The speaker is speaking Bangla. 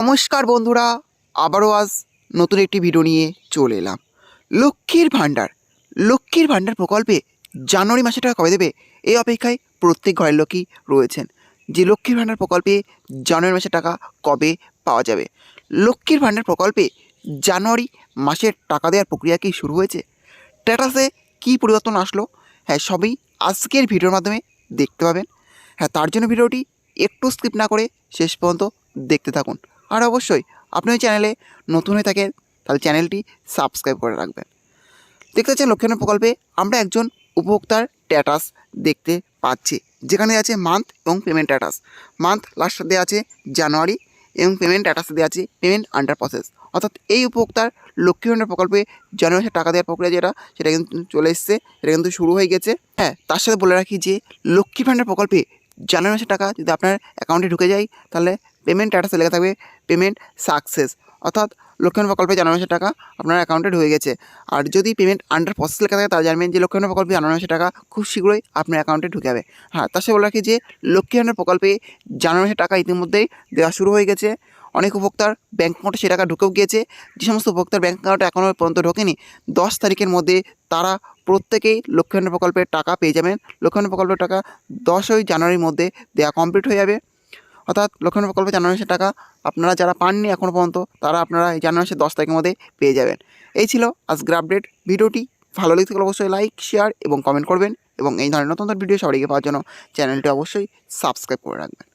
নমস্কার বন্ধুরা, আবারও আজ নতুন একটি ভিডিও নিয়ে চলে এলাম। লক্ষ্মীর ভাণ্ডার লক্ষ্মীর ভাণ্ডার প্রকল্পে জানুয়ারি মাসে টাকা কবে দেবে? এই অপেক্ষায় প্রত্যেক ঘরের লোকই রয়েছেন। যে লক্ষ্মীর ভাণ্ডার প্রকল্পে জানুয়ারি মাসে টাকা কবে পাওয়া যাবে? লক্ষ্মীর ভাণ্ডার প্রকল্পে জানুয়ারি মাসের টাকা দেওয়ার প্রক্রিয়া কি শুরু হয়েছে? স্ট্যাটাসে কী পরিবর্তন আসলো? হ্যাঁ সবই আজকের ভিডিওর মাধ্যমে দেখতে পাবেন। হ্যাঁ তার জন্য ভিডিওটি একটু স্কিপ না করে শেষ পর্যন্ত দেখতে থাকুন। আর অবশ্যই আপনি ওই চ্যানেলে নতুন হয়ে থাকেন, তাহলে চ্যানেলটি সাবস্ক্রাইব করে রাখবেন। দেখতে পাচ্ছেন লক্ষ্মীর প্রকল্পে আমরা একজন উপভোক্তার স্ট্যাটাস দেখতে পাচ্ছি। যেখানে আছে মান্থ এবং পেমেন্ট স্ট্যাটাস মান্থ লাস্ট দেওয়া আছে জানুয়ারি এবং পেমেন্ট স্ট্যাটাস দেওয়া আছে পেমেন্ট আন্ডার প্রসেস অর্থাৎ এই উপভোক্তার লক্ষ্মী ভাণ্ডার প্রকল্পে জানুয়ারি টাকা দেওয়ার প্রক্রিয়া যেটা, সেটা কিন্তু চলে এসছে, সেটা কিন্তু শুরু হয়ে গেছে। হ্যাঁ তার সাথে বলে রাখি যে লক্ষ্মী ভাণ্ডার প্রকল্পে জানুয়ারি মাসে টাকা, যদি আপনার অ্যাকাউন্টে ঢুকে যায়, তাহলে পেমেন্ট স্ট্যাটাসে লেখা থাকবে পেমেন্ট সাকসেস অর্থাৎ লক্ষ্মীর প্রকল্পে জানুয়ারি মাসে টাকা, আপনার অ্যাকাউন্টে ঢুকে গেছে। আর যদি পেমেন্ট আন্ডার প্রসেস লেখা থাকে, তাহলে জানবেন যে লক্ষ্মীর প্রকল্পে জানুয়ারি মাসে টাকা, খুব শীঘ্রই আপনার অ্যাকাউন্টে ঢুকে যাবে। হ্যাঁ তার সাথে বলে রাখি যে লক্ষ্মী প্রকল্পে জানুয়ারি মাসে টাকা ইতিমধ্যেই দেওয়া শুরু হয়ে গেছে। অনেক উপভোক্তার ব্যাঙ্ক অ্যাকাউন্টে সে টাকা ঢুকেও গিয়েছে। যে সমস্ত উপভোক্তার ব্যাঙ্ক অ্যাকাউন্টে এখনও পর্যন্ত ঢোকেনি। দশ তারিখের মধ্যে তারা প্রত্যেকেই লক্ষ্মী প্রকল্পের টাকা পেয়ে যাবেন। লক্ষ্মী প্রকল্পের টাকা দশই জানুয়ারির মধ্যে দেওয়া কমপ্লিট হয়ে যাবে। অর্থাৎ লক্ষ্মী ভাণ্ডার প্রকল্পে জানুয়ারি মাসের টাকা আপনারা যারা পাননি এখনও পর্যন্ত, তারা আপনারা এই জানুয়ারি মাসের দশ তারিখের মধ্যে পেয়ে যাবেন। এই ছিল আজকের আপডেট ভিডিওটি ভালো লেগে থাকলে অবশ্যই লাইক শেয়ার এবং কমেন্ট করবেন এবং এই ধরনের নতুন নতুন ভিডিও সবাইকে পাওয়ার জন্য চ্যানেলটি অবশ্যই সাবস্ক্রাইব করে রাখবেন।